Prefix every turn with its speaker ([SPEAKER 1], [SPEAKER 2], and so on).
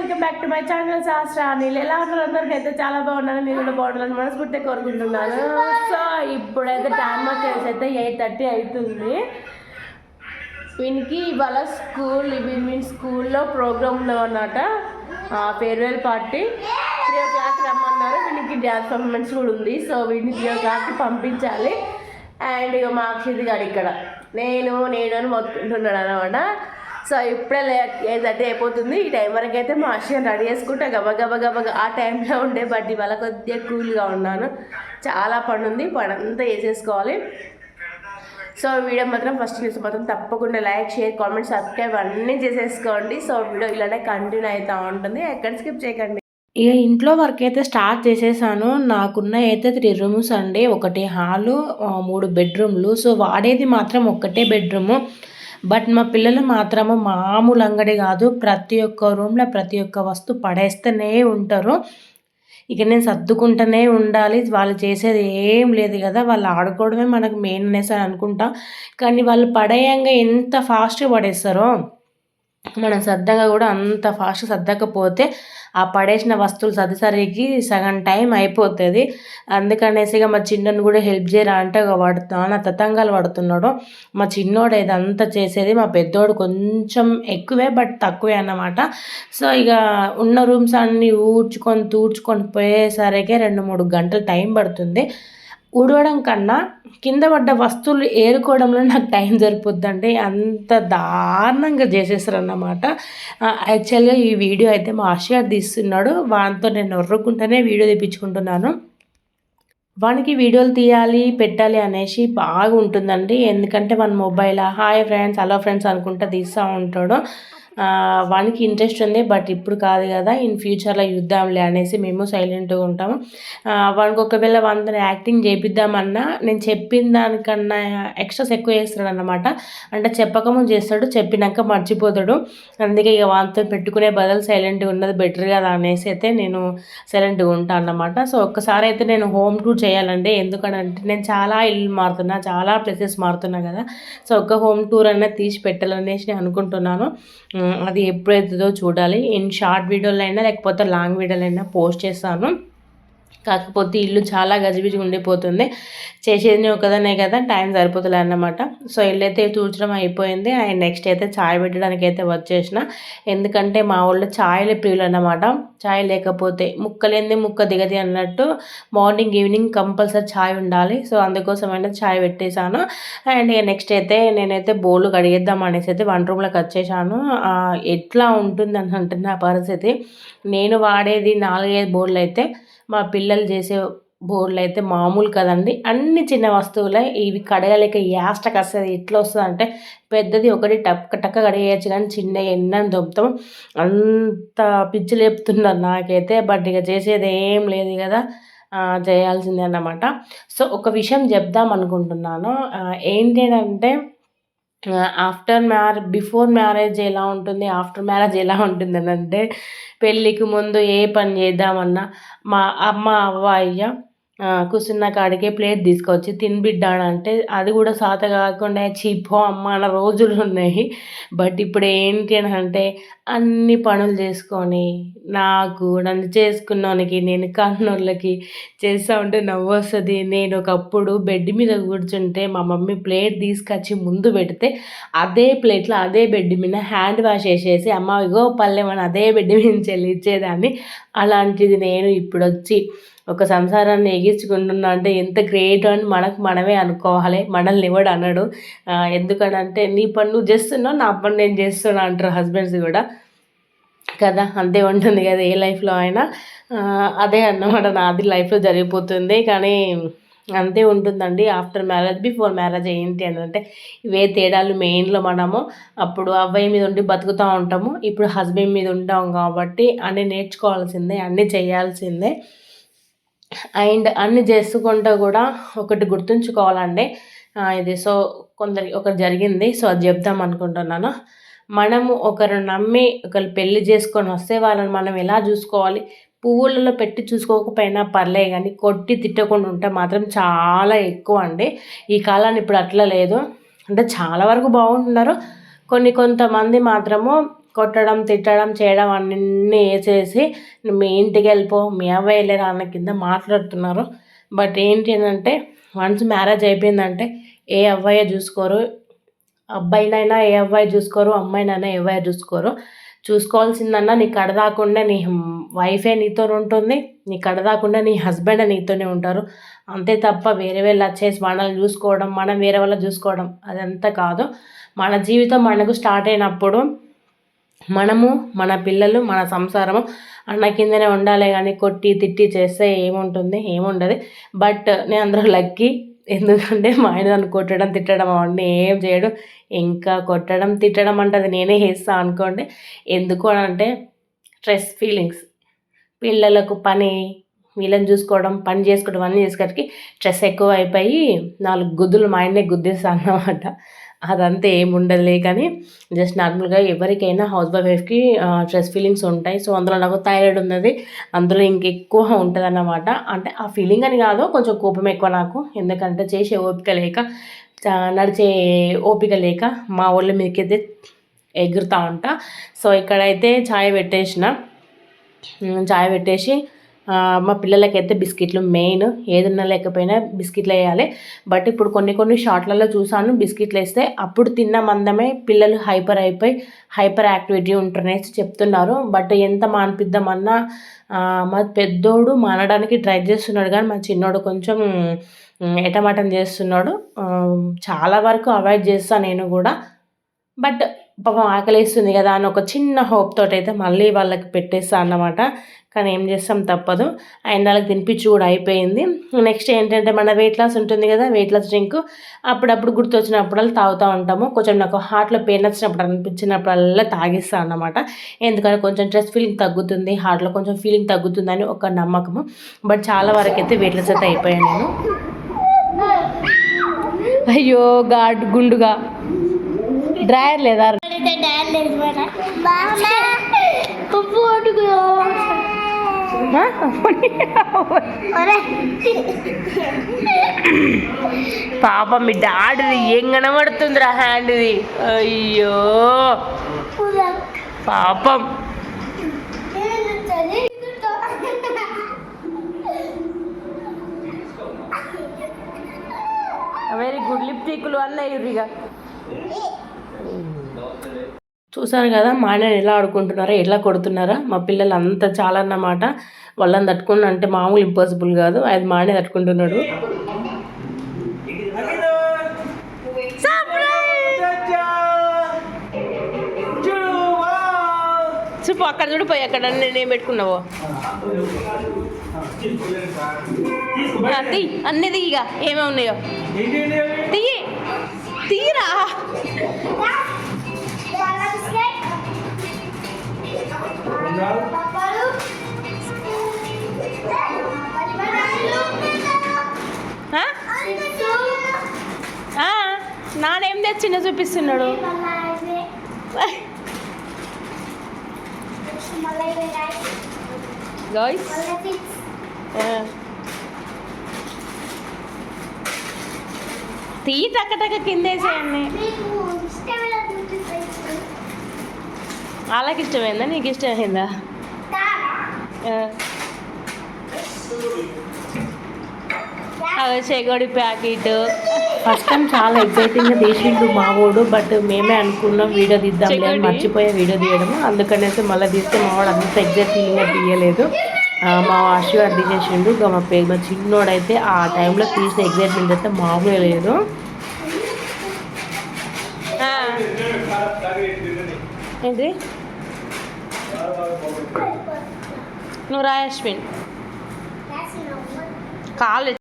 [SPEAKER 1] Welcome back to my channel Shastra Anil. ఎలా ఉన్నారు అందరికీ అయితే చాలా బాగున్నాను. మీరు కూడా బాగున్నాను. మనస్ఫూర్తిగా కోరుకుంటున్నాను. సో ఇప్పుడైతే టైం వచ్చేసి అయితే ఎయిట్ థర్టీ అవుతుంది వీనికి ఇవాళ స్కూల్ వీని స్కూల్లో ప్రోగ్రామ్ ఉన్నమాట farewell party three o'clock రమ్మన్నారు. వీనికి డ్యాన్స్ పర్ఫార్మెన్స్ కూడా ఉంది. సో వీడిని త్రీ ఓ క్లాక్కి పంపించాలి. అండ్ ఇక మా అక్షిత్ గారు ఇక్కడ. నేను నేను అని మొత్తుకుంటున్నాడు అనమాట సో ఇప్పుడే లే అయిపోతుంది. ఈ టైం వరకు అయితే మా అక్షయం రెడీ చేసుకుంటే. గబ గబ గబ ఆ టైంలో ఉండే బట్ ఇవాళ కొద్దిగా కూల్గా ఉన్నాను. చాలా పని ఉంది పని అంతా వేసేసుకోవాలి సో వీడియో మాత్రం ఫస్ట్ న్యూస్ మాత్రం తప్పకుండా లైక్ షేర్ కామెంట్ సబ్స్క్రైబ్ అన్నీ చేసేసుకోండి. సో వీడియో ఇలానే కంటిన్యూ అవుతూ ఉంటుంది. ఎక్కడ స్కిప్ చేయకండి.
[SPEAKER 2] ఇక ఇంట్లో వర్క్ అయితే స్టార్ట్ చేసేసాను. నాకున్న అయితే త్రీ రూమ్స్ అండి. ఒకటి హాలు మూడు బెడ్రూమ్లు. సో వాడేది మాత్రం ఒక్కటే బెడ్రూము. బట్ మా పిల్లలు మాత్రము మామూలు అంగడి కాదు. ప్రతి ఒక్క రూమ్లో ప్రతి ఒక్క వస్తువు పడేస్తూనే ఉంటారు. ఇక నేను సర్దుకుంటూనే ఉండాలి. వాళ్ళు చేసేది ఏం లేదు కదా. వాళ్ళు ఆడుకోవడమే మనకు మెయిన్ అనేసి అనుకుంటా. కానీ వాళ్ళు పడేయంగా ఎంత ఫాస్ట్గా పడేస్తారో. మనం సర్దగా కూడా అంత ఫాస్ట్ సర్దకపోతే ఆ పడేసిన వస్తువులు సర్దిసరికి సగం టైం అయిపోతుంది. అందుకనేసి ఇక మా చిన్నను కూడా హెల్ప్ చేయరా అంటే ఇక నా తతంగాలు పడుతున్నాడు. మా చిన్నోడు ఇదంతా చేసేది మా పెద్దోడు కొంచెం ఎక్కువే బట్ తక్కువే అన్నమాట. సో ఇక ఉన్న రూమ్స్ అన్నీ ఊడ్చుకొని తూడ్చుకొని పోయేసరికి రెండు మూడు గంటలు టైం పడుతుంది. ఊడవడం కన్నా కింద పడ్డ వస్తువులు ఏరుకోవడంలో నాకు టైం సరిపోద్దండి. అంత దారుణంగా చేసేసారన్నమాట. యాక్చువల్గా ఈ వీడియో అయితే మా ఆశయార్ తీస్తున్నాడు. వానితో నేను ఒర్రుకుంటూనే వీడియో తెప్పించుకుంటున్నాను. వానికి వీడియోలు తీయాలి పెట్టాలి అనేసి బాగా ఉంటుందండి ఎందుకంటే మన mobile hi friends hello friends అనుకుంటా తీస్తూ ఉంటాడు. వానికి ఇంట్రెస్ట్ ఉంది బట్ ఇప్పుడు కాదు కదా ఇన్ ఫ్యూచర్లో చూద్దాంలే అనేసి మేము సైలెంట్గా ఉంటాము. వానికి ఒకవేళ వంద యాక్టింగ్ చేపిద్దామన్నా నేను చెప్పిన దానికన్నా ఎక్స్ట్రాస్ ఎక్కువ చేస్తాడు అనమాట అంటే చెప్పకముందు చేస్తాడు చెప్పినాక మర్చిపోతాడు. అందుకే ఇక వాంతో పెట్టుకునే బదులు సైలెంట్గా ఉన్నది బెటర్ కదా అనేసి అయితే నేను సైలెంట్గా ఉంటాను అన్నమాట. సో ఒక్కసారి అయితే నేను హోమ్ టూర్ చేయాలండి. ఎందుకంటే నేను చాలా ఇల్లు మారుతున్నా చాలా ప్లేసెస్ మారుతున్నా కదా. సో ఒక హోమ్ టూర్ అనేది తీసి పెట్టాలనేసి నేను అనుకుంటున్నాను. అది ఎప్పుడైతుందో చూడాలి. ఇన్ షార్ట్ వీడియోలైనా లేకపోతే లాంగ్ వీడియోలైనా పోస్ట్ చేస్తాను. కాకపోతే ఇల్లు చాలా గజిబిజి ఉండిపోతుంది. చేసేది ఒకదనే కదా టైం సరిపోతుంది అన్నమాట. సో ఇల్లు అయితే తూర్చడం అయిపోయింది. అండ్ నెక్స్ట్ అయితే చాయ్ పెట్టడానికి అయితే వచ్చేసిన. ఎందుకంటే మా ఊళ్ళో ఛాయ్ల ప్రియులు అన్నమాట చాయ్ లేకపోతే ముక్కలేంది ముక్క దిగది అన్నట్టు మార్నింగ్ ఈవినింగ్ కంపల్సరీ ఛాయ్ ఉండాలి. సో అందుకోసమైనా ఛాయ్ పెట్టేశాను. అండ్ నెక్స్ట్ అయితే నేనైతే బోళ్ళు కడిగేద్దాం అనేసి అయితే వన్ రూమ్లోకి వచ్చేసాను ఎట్లా ఉంటుంది అని అంటే నా పరిస్థితి. నేను వాడేది నాలుగైదు బోళ్ళు అయితే మా పిల్లలు చేసే బోర్లు అయితే మామూలు కదండి. అన్ని చిన్న వస్తువులే. ఇవి కడగలేక యాస్టకి వస్తుంది ఎట్లా వస్తుంది అంటే పెద్దది ఒకటి టక్క టక్క కడిగేయచ్చు కానీ చిన్న ఎన్నని దొబ్బతాం. అంత పిచ్చి లేపుతున్నారు నాకైతే. బట్ ఇక చేసేది ఏం లేదు కదా. చేయాల్సిందే అన్నమాట. సో ఒక విషయం చెప్దాం అనుకుంటున్నాను. ఏంటంటే ఆఫ్టర్ మ్యారేజ్ బిఫోర్ మ్యారేజ్ ఎలా ఉంటుంది ఆఫ్టర్ మ్యారేజ్ ఎలా ఉంటుంది అని అంటే పెళ్ళికి ముందు ఏ పని చేద్దామన్నా మా అమ్మ అవ్వ అయ్య కూర్చున్న కాడికే ప్లేట్ తీసుకొచ్చి తినిబిడ్డ అంటే అది కూడా సాత కాకుండా చీపో అమ్మ అన్న రోజులు ఉన్నాయి. బట్ ఇప్పుడు ఏంటి అని అంటే అన్ని పనులు చేసుకొని నాకు నన్ను చేసుకున్నోనికి నేను కన్నోళ్ళకి చేస్తూ ఉంటే నవ్వు వస్తుంది నేను ఒకప్పుడు బెడ్ మీద కూర్చుంటే మా మమ్మీ ప్లేట్ తీసుకొచ్చి ముందు పెడితే అదే ప్లేట్లో అదే బెడ్ మీద హ్యాండ్ వాష్ చేసేసి అమ్మ ఇగో పల్లెమని అదే బెడ్ మీద నుంచి వెళ్ళి ఇచ్చేదాన్ని. అలాంటిది నేను ఇప్పుడు వచ్చి ఒక సంసారాన్ని ఎగించుకుంటున్నా అంటే ఎంత గ్రేట్ అని మనకు మనమే అనుకోవాలి మనల్ని ఎవడు అనడు. ఎందుకనంటే నీ పని నువ్వు చేస్తున్నావు నా పని నేను చేస్తున్నా అంటారు హస్బెండ్స్ కూడా. కదా అంతే ఉంటుంది కదా ఏ లైఫ్లో అయినా. అదే అన్నమాట నాది లైఫ్లో జరిగిపోతుంది. కానీ అంతే ఉంటుందండి ఆఫ్టర్ మ్యారేజ్ బిఫోర్ మ్యారేజ్ ఏంటి అని అంటే ఇవే తేడాలు మెయిన్లో మనము. అప్పుడు అబ్బాయి మీద ఉండి బతుకుతూ ఉంటాము ఇప్పుడు హస్బెండ్ మీద ఉంటాం కాబట్టి అన్నీ నేర్చుకోవాల్సిందే అన్నీ చేయాల్సిందే. అండ్ అన్ని చేసుకుంటూ కూడా ఒకటి గుర్తుంచుకోవాలండి. ఇది సో కొందరికి ఒకరు జరిగింది సో అది చెప్దాం అనుకుంటున్నాను. మనము ఒకరు నమ్మి ఒకరు పెళ్ళి చేసుకొని వస్తే వాళ్ళని మనం ఎలా చూసుకోవాలి? పువ్వులలో పెట్టి చూసుకోకపోయినా పర్లే కానీ కొట్టి తిట్టకుండా ఉంటే మాత్రం చాలా ఎక్కువ అండి. ఈ కాలాన్ని ఇప్పుడు అట్లా లేదు. అంటే చాలా వరకు బాగుంటున్నారు. కొన్ని కొంతమంది మాత్రము కొట్టడం తిట్టడం చేయడం అన్నీ వేసేసి మీ ఇంటికి వెళ్ళిపో మీ అవ్వ వెళ్ళారు అన్న కింద మాట్లాడుతున్నారు. బట్ ఏంటి అంటే వన్స్ మ్యారేజ్ అయిపోయిందంటే ఏ అవ్వయ్య చూసుకోరు. అబ్బాయినైనా ఏ అబ్బాయి చూసుకోరు అమ్మాయినైనా ఏ అబ్బాయి చూసుకోరు. చూసుకోవాల్సిందన్నా నీ కడదాకుండా నీ వైఫే నీతో ఉంటుంది. నీ కడదాకుండా నీ హస్బెండ్ నీతోనే ఉంటారు. అంతే తప్ప వేరే వాళ్ళు వచ్చేసి మనల్ని చూసుకోవడం మనం వేరే వాళ్ళ చూసుకోవడం అదంతా కాదు. మన జీవితం మనకు స్టార్ట్ అయినప్పుడు మనము మన పిల్లలు మన సంసారము అన్న కిందనే ఉండాలి కానీ కొట్టి తిట్టి చేస్తే ఏముంటుంది? ఏముండదు. బట్ నేను అందరూ లక్కీ. ఎందుకంటే మా ఆయన నన్ను కొట్టడం తిట్టడం అవన్నీ ఏం చేయడు. ఇంకా కొట్టడం తిట్టడం అంటే నేనే చేస్తా అనుకోండి. ఎందుకు అని అంటే స్ట్రెస్ ఫీలింగ్స్ పిల్లలకు పని వీళ్ళని చూసుకోవడం పని చేసుకోవడం అన్నీ చేసేసరికి స్ట్రెస్ ఎక్కువ అయిపోయి నాలుగు గుద్దులు మా ఆయన్నే గుద్దేస్తాను అన్నమాట. అదంతా ఏముండదులే కానీ జస్ట్ నార్మల్గా ఎవరికైనా హౌస్ వైఫ్కి స్ట్రెస్ ఫీలింగ్స్ ఉంటాయి. సో అందులో నాకు థైరాయిడ్ ఉన్నది. అందులో ఇంకెక్కువ ఉంటుంది అన్నమాట అంటే ఆ ఫీలింగ్ అని కాదు కొంచెం కోపం ఎక్కువ నాకు. ఎందుకంటే చేసే ఓపిక లేక చా- నడిచే ఓపిక లేక మా వాళ్ళ మీదకైతే ఎగురుతా ఉంటా. సో ఇక్కడైతే ఛాయ్ పెట్టేసిన. ఛాయ్ పెట్టేసి మా పిల్లలకైతే బిస్కెట్లు మెయిన్. ఏదన్నా లేకపోయినా బిస్కెట్లు వేయాలి. బట్ ఇప్పుడు కొన్ని కొన్ని షార్ట్లలో చూసాను బిస్కెట్లు వేస్తే అప్పుడు తిన్న మందమే పిల్లలు హైపర్ అయిపోయి హైపర్ యాక్టివిటీ ఉంటున్నాయి చెప్తున్నారు. బట్ ఎంత మానిపిద్దామన్నా మా పెద్దోడు మానడానికి ట్రై చేస్తున్నాడు. కానీ మా చిన్నోడు కొంచెం ఎటమటం ఎటమాటం చేస్తున్నాడు. చాలా వరకు అవాయిడ్ చేస్తాను నేను కూడా. బట్ పాపం ఆకలేస్తుంది కదా అని ఒక చిన్న హోప్ తోటి అయితే మళ్ళీ వాళ్ళకి పెట్టేస్తా అన్నమాట. కానీ ఏం చేస్తాం తప్పదు. అండ్ వాళ్ళకి తినిపించి కూడా అయిపోయింది. నెక్స్ట్ ఏంటంటే మన వెయిట్ లాస్ ఉంటుంది కదా వెయిట్ లాస్ డ్రింక్ అప్పుడప్పుడు గుర్తు వచ్చినప్పుడల్లా తాగుతూ ఉంటాము. కొంచెం నాకు హార్ట్లో పెయిన్ వచ్చినప్పుడు అనిపించినప్పుడల్లా తాగిస్తాను అన్నమాట. ఎందుకంటే కొంచెం స్ట్రెస్ ఫీలింగ్ తగ్గుతుంది. హార్ట్లో కొంచెం ఫీలింగ్ తగ్గుతుందని ఒక నమ్మకము. బట్ చాలా వరకు అయితే వెయిట్ లాస్ అయితే అయిపోయాను నేను. అయ్యో గాడ్ గుండుగా. డ్రాయర్ లేదా ఆ? పాప మీ డాడీది ఏం కనబడుతుందిరా హ్యాండ్ది అయ్యో పాపం వెరీ గుడ్ లిప్టిక్లు అన్నీ ఇక చూసారు కదా మా ఆయన ఎలా ఆడుకుంటున్నారో ఎలా కొడుతున్నారా? మా పిల్లలు అంతా చాలా అన్నమాట వాళ్ళని తట్టుకుని అంటే మామూలు ఇంపాసిబుల్ కాదు. అది మా ఆయన తట్టుకుంటున్నాడు. చూపు అక్కడ చూడిపోయి అక్కడ నేనేం పెట్టుకున్నావో? అన్నీ తీయగ ఏమేమి ఉన్నాయో? తీయి. తీరా? చూపిస్తున్నాడు గాయ్స్ తీ టక్క టక్క కిందేసేయండి. వాళ్ళకి ఇష్టమైందా నీకు ఇష్టమైందా. అవి చెగోడి ప్యాకెట్. ఫస్ట్ టైం చాలా ఎగ్జైటింగ్గా తీసిండు మా వాడు బట్ మేమే అనుకున్నాం వీడియో తీద్దాం అని మర్చిపోయే వీడియో తీయడం అందుకనేసి మళ్ళీ తీస్తే మా వాడు అంత ఎగ్జైటింగ్గా తీయలేదు. మా వాషి గారు తీసేసిండు. ఇంకా మా పే మా చిన్నోడైతే ఆ టైంలో తీసిన ఎగ్జైట్మెంట్ అయితే మామూలుగా లేదు. ఏంటి? నువ్వు రాయశ్విన్ కాలు